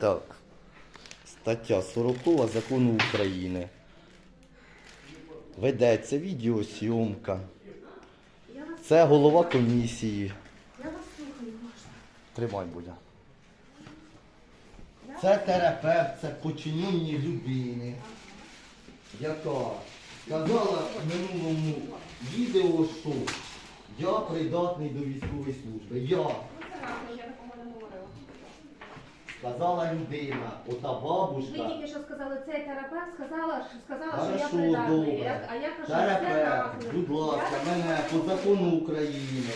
Так. Стаття 40 закону України. Ведеться відеосйомка. Це голова комісії. я вас слухаю. Тримай, Будя. Я Це терапевт, це починення людини, яка сказала в минулому відео, що я придатний до військової служби. Я Ну, це гарно, я такого не говорила. Сказала людина, ота Ви тільки що сказали, цей терапевт сказала, що сказала, що я Хорошо, придатний. добре. А я кажу, це Терапевт, нахуй. будь ласка, мене по закону України.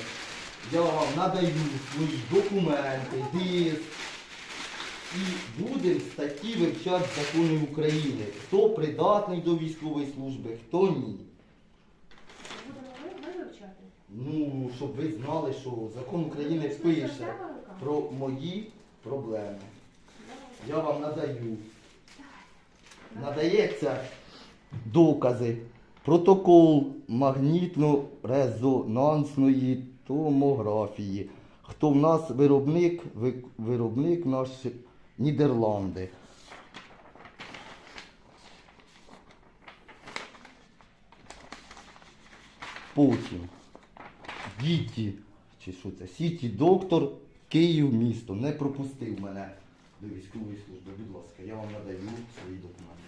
Я вам надаю свої документи, диск. І будемо статті вивчати закони України. Хто придатний до військової служби, хто ні. Ви- ви вивчати. Ну, щоб ви знали, що закон України пише про мої проблеми. Я вам надаю. Надається докази, протокол магнітно-резонансної томографії. Хто в нас виробник, виробник наш Нідерланди. Потім. Діті, чи що це, сіті доктор, Київ місто, не пропустив мене до військової служби. Будь ласка, я вам надаю свої документи.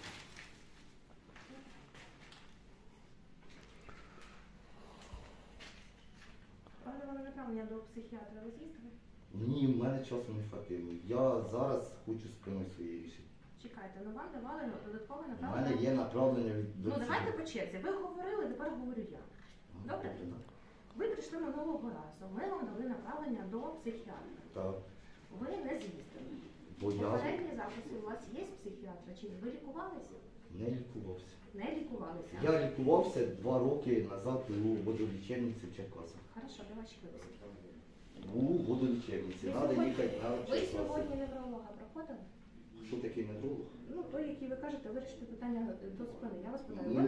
Пане вам направлення до психіатра ви з'їздили? Ні, в мене часу не хватило. Я зараз хочу спиною своє рішення. Чекайте, ну вам давали додаткове У направлення. мене є направлення від до Ну давайте по черзі. Ви говорили, тепер говорю я. Добре? Ви прийшли минулого разу. Ми вам дали направлення до психіатра. Так, Ви не з'їздили. Я Попередні записи у вас є з психіатра? Чи ви лікувалися? не лікувався. Не лікувалися. Я лікувався два роки назад у водолічебниці в Черкасах. Хорошо, де ваші виписки? У водолічебниці. Треба сьогодні- їхати на Ви Черкаси. сьогодні невролога проходили? Що таке невролог? Ну, той, який ви кажете, вирішити питання до спини. Я вас питаю, ви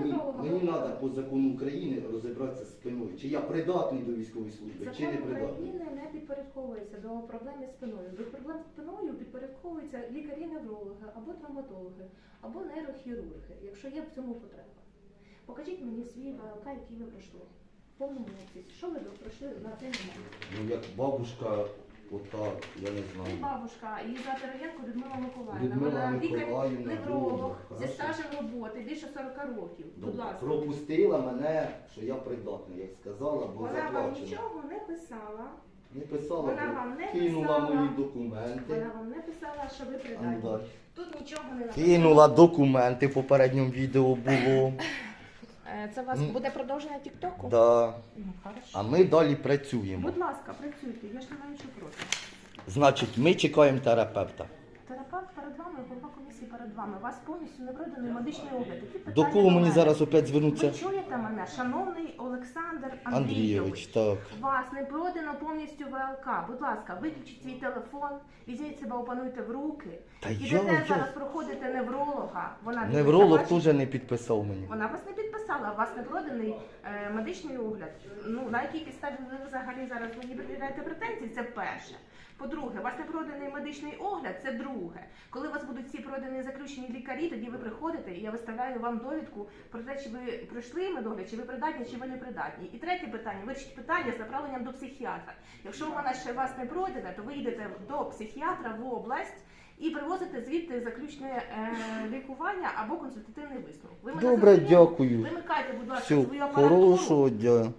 Мені, треба по закону України розібратися з спиною. Чи я придатний до військової служби, чи не Закон придатний. України не підпорядковується до проблем із спиною. До проблем з спиною підпорядковуються лікарі-неврологи або травматологи, або нейрохірурги, якщо є в цьому потреба. Покажіть мені свій ВЛК, який ви пройшли. В повному обсязі. Що ви пройшли на цей момент? Ну як бабушка, ота, я не Ти знаю. бабушка, її звати Роєнко Людмила Миколаївна. Людмила Вона лікар, Миколаївна, невролог зі хорошо. стажем роботи більше 40 років. Будь Добре. ласка. Пропустила мене, що я придатний, як сказала, бо Вона вам нічого не писала. Не писала, Вона вам не кинула писала. мої документи. Вона вам не писала, що ви придатні. Тут нічого не написано. Кинула документи, в попередньому відео було. Е, Це у вас Ну, буде продовження Тіктоку? Да. Ну, хорошо. А ми далі працюємо. Будь ласка, працюйте, я ж не маю що проти. Значить, ми чекаємо терапевта. Терапевт перед вами, голова комісії перед вами. У вас повністю не пройдений медичний огляд. Які До кого мені мене? зараз опять Ви звернутися? чуєте мене, шановний Олександр Андрійович, Андрійович. так. Вас не продано повністю ВЛК. Будь ласка, виключіть свій телефон, візьміть себе, опануйте в руки. Та Ідете я- я- зараз проходите невролога. Вона дивиться Невролог ваші- теж не підписав мені. Вона вас не підписала, у вас не проданий е, медичний огляд. Ну на якій підставі ви взагалі зараз мені пред'являєте претензії? Це перше. По-друге, у вас не проданий медичний огляд, це друге. Коли у вас будуть всі продані заключені лікарі, тоді ви приходите і я виставляю вам довідку про те, чи ви пройшли медогляд, чи ви придатні, чи ви не придатні. І третє питання: вирішіть питання з направленням до психіатра. Якщо вона ще вас не пройдена, то ви йдете до психіатра в область. І привозити звідти заключне е, лікування або консультативний висновок. Ви мене Добре, зрозуміли? дякую. Вимикайте, будь ласка, Все, свою апаратуру. хорошого дня.